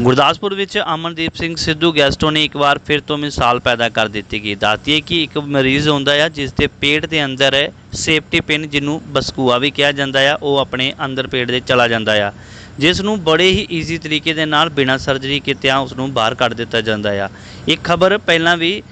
ਗੁਰਦਾਸਪੁਰ ਵਿੱਚ ਅਮਨਦੀਪ ਸਿੰਘ ਸਿੱਧੂ ਗੈਸਟੋ ਨੇ ਇੱਕ ਵਾਰ ਫਿਰ ਤੋਂ ਮਿਸਾਲ ਪੈਦਾ ਕਰ ਦਿੱਤੀ ਗਈ। ਦੱਸਦੀ ਕਿ ਇੱਕ ਮਰੀਜ਼ ਹੁੰਦਾ ਆ, ਜਿਸ ਦੇ ਪੇਟ ਦੇ ਅੰਦਰ ਹੈ ਸੇਫਟੀ ਪਿਨ ਜਿਹਨੂੰ ਬਸਕੂਆ ਵੀ ਕਿਹਾ ਜਾਂਦਾ ਆ, ਉਹ ਆਪਣੇ ਅੰਦਰ ਪੇਟ ਦੇ ਚਲਾ ਜਾਂਦਾ ਆ। ਜਿਸ ਨੂੰ ਬੜੇ ਹੀ ਈਜ਼ੀ ਤਰੀਕੇ ਦੇ ਨਾਲ ਬਿਨਾਂ ਸਰਜਰੀ ਕੀਤਿਆਂ ਉਸ ਨੂੰ ਬਾਹਰ ਕੱਢ ਦਿੱਤਾ ਜਾਂਦਾ ਆ। ਇਹ ਖਬਰ ਪਹਿਲਾਂ ਵੀ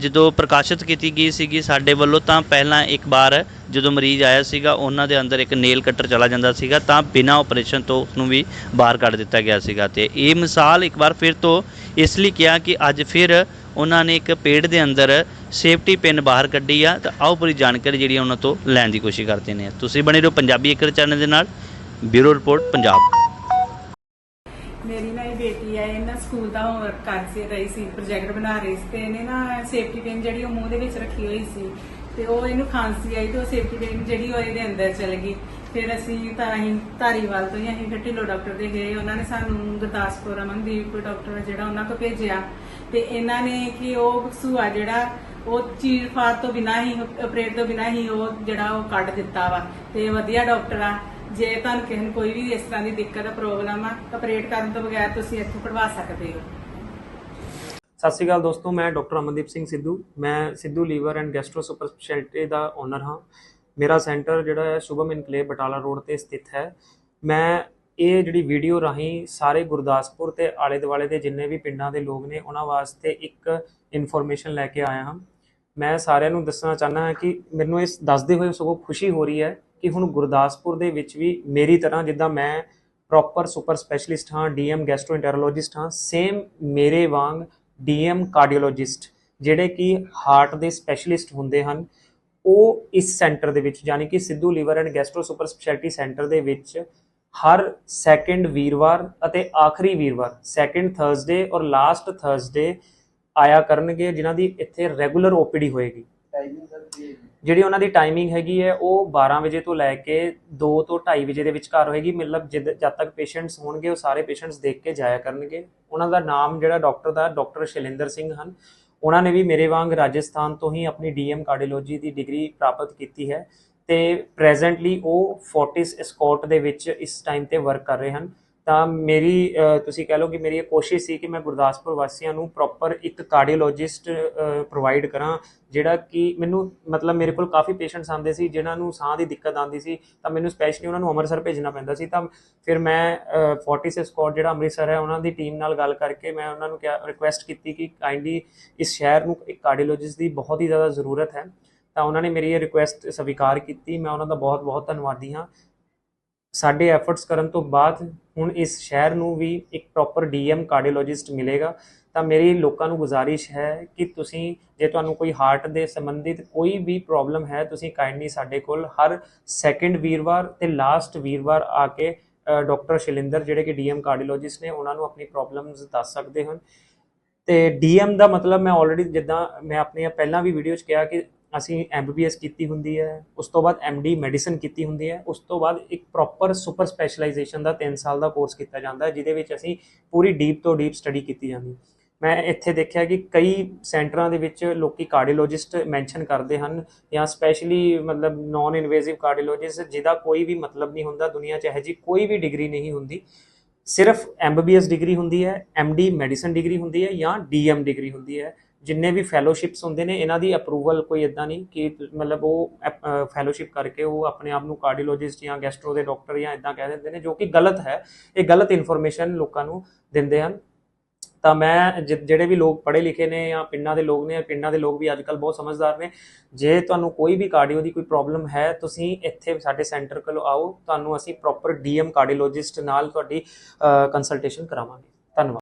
ਜਦੋਂ ਪ੍ਰਕਾਸ਼ਿਤ ਕੀਤੀ ਗਈ ਸੀਗੀ ਸਾਡੇ ਵੱਲੋਂ, ਤਾਂ ਪਹਿਲਾਂ ਇੱਕ ਵਾਰ ਜਦੋਂ ਮਰੀਜ਼ ਆਇਆ ਸੀਗਾ, ਉਹਨਾਂ ਦੇ ਅੰਦਰ ਇੱਕ ਨੇਲ ਕਟਰ ਚਲਾ ਜਾਂਦਾ ਸੀਗਾ, ਤਾਂ ਬਿਨਾਂ ਆਪਰੇਸ਼ਨ ਤੋਂ ਉਸ ਨੂੰ ਵੀ ਬਾਹਰ ਕੱਢ ਦਿੱਤਾ ਗਿਆ ਸੀਗਾ। ਤੇ ਇਹ ਮਿਸਾਲ ਇੱਕ ਵਾਰ ਫਿਰ ਤੋਂ ਇਸ ਲਈ ਕਿਹਾ ਕਿ ਅੱਜ ਫਿਰ ਉਹਨਾਂ ਨੇ ਇੱਕ ਪੇੜ ਦੇ ਅੰਦਰ ਸੇਫਟੀ ਪਿੰਨ ਬਾਹਰ ਕੱਢੀ ਆ, ਤਾਂ ਆਓ ਪੂਰੀ ਜਾਣਕਾਰੀ ਜਿਹੜੀ ਆ ਉਹਨਾਂ ਤੋਂ ਲੈਣ ਦੀ ਕੋਸ਼ਿਸ਼ ਕਰਦੇ ਨੇ। ਤੁਸੀਂ ਬਣੇ ਰਹੋ ਪੰਜਾਬੀ ਏਕੜ ਚੈਨਲ ਦੇ ਨਾਲ, ਬਿਊਰੋ ਰਿਪੋਰਟ ਪੰਜਾਬ ਮੇਰੀ ਨਾ ਇਹ ਬੇਟੀ ਹੈ ਇਹ ਨਾ ਸਕੂਲ ਦਾ ਹੋਮਵਰਕ ਕਰ ਸੀ, ਰਹੀ ਸੀ ਪ੍ਰੋਜੈਕਟ ਬਣਾ ਰਹੀ ਸੀ ਤੇ ਇਹਨੇ ਨਾ ਸੇਫਟੀ ਪਿਨ ਜਿਹੜੀ ਉਹ ਮੂੰਹ ਦੇ ਵਿੱਚ ਰੱਖੀ ਹੋਈ ਸੀ ਤੇ ਉਹ ਇਹਨੂੰ ਖਾਂਸੀ ਆਈ ਤੇ ਉਹ ਸੇਫਟੀ ਪਿਨ ਜਿਹੜੀ ਉਹ ਇਹਦੇ ਅੰਦਰ ਚਲ ਗਈ। ਫਿਰ ਅਸੀਂ ਤਾਂ ਅਸੀਂ ਧਾਰੀਵਾਲ ਤੋਂ ਹੀ ਅਸੀਂ ਫਿਰ ਢਿੱਲੋਂ ਡਾਕਟਰ ਦੇ ਗਏ। ਉਹਨਾਂ ਨੇ ਸਾਨੂੰ ਗੁਰਦਾਸਪੁਰ ਅਮਨਦੀਪ ਡਾਕਟਰ ਜਿਹੜਾ ਉਹਨਾਂ ਕੋਲ ਭੇਜਿਆ ਤੇ ਇਹਨਾਂ ਨੇ ਕਿ ਉਹ ਸੂਆ ਜਿਹੜਾ ਉਹ ਚੀਰ ਫਾੜ ਤੋਂ ਬਿਨਾਂ ਹੀ ਆਪਰੇਟ ਤੋਂ ਬਿਨਾਂ ਹੀ ਉਹ ਜਿਹੜਾ ਉਹ ਕੱਢ ਦਿੱਤਾ ਵਾ ਤੇ ਵਧੀਆ ਡਾਕਟਰ ਆ। ਜੇ ਤੁਹਾਨੂੰ ਕਿਸੇ ਨੂੰ ਕੋਈ ਵੀ ਇਸ ਤਰ੍ਹਾਂ ਦੀ ਦਿੱਕਤ ਆ ਪ੍ਰੋਬਲਮ ਆ ਆਪਰੇਟ ਕਰਨ ਤੋਂ ਬਗੈਰ ਤੁਸੀਂ ਇੱਥੋਂ ਕਢਵਾ ਸਕਦੇ ਹੋ। ਸਤਿ ਸ਼੍ਰੀ ਅਕਾਲ ਦੋਸਤੋ, ਮੈਂ ਡਾਕਟਰ ਅਮਨਦੀਪ ਸਿੰਘ ਸਿੱਧੂ। ਮੈਂ Sidhu liver and gastro super speciality the owner ਹਾਂ। ਮੇਰਾ ਸੈਂਟਰ ਜਿਹੜਾ ਹੈ ਸ਼ੁਭਮ ਇਨਕਲੇਵ ਬਟਾਲਾ ਰੋਡ ਤੇ ਸਥਿਤ ਹੈ। ਮੈਂ ਇਹ ਜਿਹੜੀ ਵੀਡੀਓ ਰਾਹੀਂ ਸਾਰੇ ਗੁਰਦਾਸਪੁਰ ਤੇ ਆਲੇ ਦੁਆਲੇ ਦੇ ਜਿੰਨੇ ਵੀ ਪਿੰਡਾਂ ਦੇ ਲੋਕ ਨੇ, ਉਹਨਾਂ ਵਾਸਤੇ ਇੱਕ ਇਨਫੋਰਮੇਸ਼ਨ ਲੈ ਕੇ ਆਇਆ ਹਾਂ। ਮੈਂ ਸਾਰਿਆਂ ਨੂੰ ਦੱਸਣਾ ਚਾਹੁੰਦਾ ਹਾਂ ਕਿ ਮੈਨੂੰ ਇਸ ਦੱਸਦੇ ਹੋਏ ਸਗੋਂ ਖੁਸ਼ੀ ਹੋ ਰਹੀ ਹੈ ਕਿ ਹੁਣ ਗੁਰਦਾਸਪੁਰ ਦੇ ਵਿੱਚ ਵੀ ਮੇਰੀ ਤਰ੍ਹਾਂ ਜਿੱਦਾਂ ਮੈਂ ਪ੍ਰੋਪਰ ਸੁਪਰ ਸਪੈਸ਼ਲਿਸਟ ਹਾਂ ਡੀਐਮ ਗੈਸਟ੍ਰੋਐਂਟਰੋਲੋਜਿਸਟ ਹਾਂ ਸੇਮ ਮੇਰੇ ਵਾਂਗ ਡੀਐਮ ਕਾਰਡੀਓਲੋਜਿਸਟ ਜਿਹੜੇ ਕਿ ਹਾਰਟ ਦੇ ਸਪੈਸ਼ਲਿਸਟ ਹੁੰਦੇ ਹਨ, ਉਹ ਇਸ ਸੈਂਟਰ ਦੇ ਵਿੱਚ, ਯਾਨੀ ਕਿ Sidhu liver and gastro super speciality centre ਦੇ ਵਿੱਚ ਹਰ ਸੈਕੰਡ ਵੀਰਵਾਰ ਅਤੇ ਆਖਰੀ ਵੀਰਵਾਰ ਸੈਕੰਡ ਥਰਸਡੇ ਔਰ ਲਾਸਟ ਥਰਸਡੇ ਆਇਆ ਕਰਨਗੇ, ਜਿਨ੍ਹਾਂ ਦੀ ਇੱਥੇ ਰੈਗੂਲਰ ਓਪੀਡੀ ਹੋਏਗੀ? ਜਿਹੜੀ ਉਹਨਾਂ ਦੀ ਟਾਈਮਿੰਗ ਹੈਗੀ ਹੈ, ਉਹ 12 ਵਜੇ ਤੋਂ ਲੈ ਕੇ 2 ਤੋਂ 2:30 ਵਜੇ ਦੇ ਵਿਚਕਾਰ ਹੋਏਗੀ। ਮਤਲਬ ਜਦ ਜਦ ਤੱਕ ਪੇਸ਼ੈਂਟਸ ਹੋਣਗੇ, ਉਹ ਸਾਰੇ ਪੇਸ਼ੈਂਟਸ ਦੇਖ ਕੇ ਜਾਇਆ ਕਰਨਗੇ। ਉਹਨਾਂ ਦਾ ਨਾਮ ਜਿਹੜਾ ਡਾਕਟਰ ਦਾ ਡਾਕਟਰ ਸ਼ੈਲਿੰਦਰ ਸਿੰਘ ਹਨ। ਉਹਨਾਂ ਨੇ ਵੀ ਮੇਰੇ ਵਾਂਗ ਰਾਜਸਥਾਨ ਤੋਂ ਹੀ ਆਪਣੀ ਡੀਐਮ ਕਾਰਡੀਓਲੋਜੀ ਦੀ ਡਿਗਰੀ ਪ੍ਰਾਪਤ ਕੀਤੀ ਹੈ ਤੇ ਪ੍ਰੈਜ਼ੈਂਟਲੀ ਉਹ ਫੋਰਟਿਸ ਐਸਕੋਟ ਦੇ ਵਿੱਚ ਇਸ ਟਾਈਮ ਤੇ ਵਰਕ ਕਰ ਰਹੇ ਹਨ। ਤਾਂ ਮੇਰੀ ਤੁਸੀਂ ਕਹਿ ਲਓ ਕਿ ਮੇਰੀ ਇਹ ਕੋਸ਼ਿਸ਼ ਸੀ ਕਿ ਮੈਂ ਗੁਰਦਾਸਪੁਰ ਵਾਸੀਆਂ ਨੂੰ ਪ੍ਰੋਪਰ ਇੱਕ ਕਾਰਡੀਓਲੋਜਿਸਟ ਪ੍ਰੋਵਾਈਡ ਕਰਾਂ, ਜਿਹੜਾ ਕਿ ਮੈਨੂੰ, ਮਤਲਬ ਮੇਰੇ ਕੋਲ ਕਾਫੀ ਪੇਸ਼ੈਂਟਸ ਆਉਂਦੇ ਸੀ, ਜਿਨ੍ਹਾਂ ਨੂੰ ਸਾਹ ਦੀ ਦਿੱਕਤ ਆਉਂਦੀ ਸੀ, ਤਾਂ ਮੈਨੂੰ ਸਪੈਸ਼ਲੀ ਉਹਨਾਂ ਨੂੰ ਅੰਮ੍ਰਿਤਸਰ ਭੇਜਣਾ ਪੈਂਦਾ ਸੀ। ਤਾਂ ਫਿਰ ਮੈਂ ਫੋਰਟਿਸ ਸਕੁਆਡ ਜਿਹੜਾ ਅੰਮ੍ਰਿਤਸਰ ਹੈ, ਉਹਨਾਂ ਦੀ ਟੀਮ ਨਾਲ ਗੱਲ ਕਰਕੇ ਮੈਂ ਉਹਨਾਂ ਨੂੰ ਕਿਹਾ ਰਿਕੁਐਸਟ ਕੀਤੀ ਕਿ ਕਾਈਂਡਲੀ ਇਸ ਸ਼ਹਿਰ ਨੂੰ ਇੱਕ ਕਾਰਡੀਓਲੋਜਿਸਟ ਦੀ ਬਹੁਤ ਹੀ ਜ਼ਿਆਦਾ ਜ਼ਰੂਰਤ ਹੈ। ਤਾਂ ਉਹਨਾਂ ਨੇ ਮੇਰੀ ਇਹ ਰਿਕੁਐਸਟ ਸਵੀਕਾਰ ਕੀਤੀ। ਮੈਂ ਉਹਨਾਂ ਦਾ ਬਹੁਤ ਬਹੁਤ ਧੰਨਵਾਦੀ ਹਾਂ। ਸਾਡੇ ਐਫਰਟਸ ਕਰਨ ਤੋਂ ਬਾਅਦ ਹੁਣ ਇਸ ਸ਼ਹਿਰ ਨੂੰ ਵੀ ਇੱਕ ਪ੍ਰੋਪਰ ਡੀਐਮ ਕਾਰਡੀਓਲੋਜਿਸਟ ਮਿਲੇਗਾ। ਤਾਂ ਮੇਰੀ ਲੋਕਾਂ ਨੂੰ ਗੁਜ਼ਾਰਿਸ਼ ਹੈ ਕਿ ਤੁਸੀਂ ਜੇ ਤੁਹਾਨੂੰ ਕੋਈ ਹਾਰਟ ਦੇ ਸੰਬੰਧਿਤ ਕੋਈ ਵੀ ਪ੍ਰੋਬਲਮ ਹੈ, ਤੁਸੀਂ ਕਾਈਂਡਲੀ ਸਾਡੇ ਕੋਲ ਹਰ ਸੈਕੰਡ ਵੀਰਵਾਰ ਤੇ ਲਾਸਟ ਵੀਰਵਾਰ ਆ ਕੇ ਡਾਕਟਰ ਸ਼ਿਲਿੰਦਰ ਜਿਹੜੇ ਕਿ ਡੀਐਮ ਕਾਰਡੀਓਲੋਜਿਸਟ ਨੇ, ਉਹਨਾਂ ਨੂੰ ਆਪਣੀ ਪ੍ਰੋਬਲਮਸ ਦੱਸ ਸਕਦੇ ਹਨ। ਤੇ ਡੀਐਮ ਦਾ ਮਤਲਬ ਮੈਂ ਆਲਰੇਡੀ ਜਿੱਦਾਂ ਮੈਂ ਆਪਣੀਆਂ ਪਹਿਲਾਂ ਵੀ ਵੀਡੀਓ 'ਚ ਕਿਹਾ ਕਿ ਅਸੀਂ ਐਮਬੀਬੀਐਸ ਕੀਤੀ ਹੁੰਦੀ ਹੈ, ਉਸ ਤੋਂ ਬਾਅਦ ਐਮਡੀ ਮੈਡੀਸਨ ਕੀਤੀ ਹੁੰਦੀ ਹੈ, ਉਸ ਤੋਂ ਬਾਅਦ ਇੱਕ ਪ੍ਰੋਪਰ ਸੁਪਰ ਸਪੈਸ਼ਲਾਈਜੇਸ਼ਨ ਦਾ 3 ਸਾਲ ਦਾ ਕੋਰਸ ਕੀਤਾ ਜਾਂਦਾ ਹੈ, ਜਿਹਦੇ ਵਿੱਚ ਅਸੀਂ ਪੂਰੀ ਡੀਪ ਤੋਂ ਡੀਪ ਸਟੱਡੀ ਕੀਤੀ ਜਾਂਦੀ। ਮੈਂ ਇੱਥੇ ਦੇਖਿਆ ਕਿ ਕਈ ਸੈਂਟਰਾਂ ਦੇ ਵਿੱਚ ਲੋਕੀ ਕਾਰਡੀਓਲੋਜਿਸਟ ਮੈਂਸ਼ਨ ਕਰਦੇ ਹਨ, ਜਾਂ ਸਪੈਸ਼ਲੀ ਮਤਲਬ ਨਾਨ ਇਨਵੇਸਿਵ ਕਾਰਡੀਓਲੋਜਿਸਟ ਜਿਹਦਾ ਕੋਈ ਵੀ ਮਤਲਬ ਨਹੀਂ ਹੁੰਦਾ ਦੁਨੀਆ 'ਚ, ਇਹੋ ਜਿਹੀ ਕੋਈ ਵੀ ਡਿਗਰੀ ਨਹੀਂ ਹੁੰਦੀ। ਸਿਰਫ ਐਮਬੀਬੀਐਸ ਡਿਗਰੀ ਹੁੰਦੀ ਹੈ ਐਮਡੀ ਮੈਡੀਸਨ ਡਿਗਰੀ ਹੁੰਦੀ ਹੈ, ਜਾਂ ਡੀਐਮ ਡਿਗਰੀ ਹੁੰਦੀ ਹੈ। ਜਿੰਨੇ ਵੀ ਫੈਲੋਸ਼ਿਪਸ ਹੁੰਦੇ ਨੇ, ਇਹਨਾਂ ਦੀ ਅਪਰੂਵਲ ਕੋਈ ਇਦਾਂ ਨਹੀਂ ਕਿ ਮਤਲਬ ਉਹ ਫੈਲੋਸ਼ਿਪ ਕਰਕੇ ਉਹ ਆਪਣੇ ਆਪ ਨੂੰ ਕਾਰਡੀਓਲੋਜਿਸਟ ਜਾਂ ਗੈਸਟਰੋ ਦੇ ਡਾਕਟਰ ਜਾਂ ਇਦਾਂ ਕਹਿ ਦਿੰਦੇ ਨੇ, ਜੋ ਕਿ ਗਲਤ ਹੈ। ਇਹ ਗਲਤ ਇਨਫੋਰਮੇਸ਼ਨ ਲੋਕਾਂ ਨੂੰ ਦਿੰਦੇ ਹਨ। ਤਾਂ ਮੈਂ ਜਿ- ਜਿਹੜੇ ਵੀ ਲੋਕ ਪੜ੍ਹੇ ਲਿਖੇ ਨੇ ਜਾਂ ਪਿੰਡਾਂ ਦੇ ਲੋਕ ਨੇ, ਪਿੰਡਾਂ ਦੇ ਲੋਕ ਵੀ ਅੱਜਕੱਲ ਬਹੁਤ ਸਮਝਦਾਰ ਨੇ। ਜੇ ਤੁਹਾਨੂੰ ਕੋਈ ਵੀ ਕਾਰਡੀਓ ਦੀ ਕੋਈ ਪ੍ਰੋਬਲਮ ਹੈ, ਤੁਸੀਂ ਇੱਥੇ ਸਾਡੇ ਸੈਂਟਰ ਕੋਲ ਆਓ। ਤੁਹਾਨੂੰ ਅਸੀਂ ਪ੍ਰੋਪਰ ਡੀਐਮ ਕਾਰਡੀਓਲੋਜਿਸਟ ਨਾਲ ਤੁਹਾਡੀ ਕੰਸਲਟੇਸ਼ਨ ਕਰਾਵਾਂਗੇ। ਧੰਨਵਾਦ।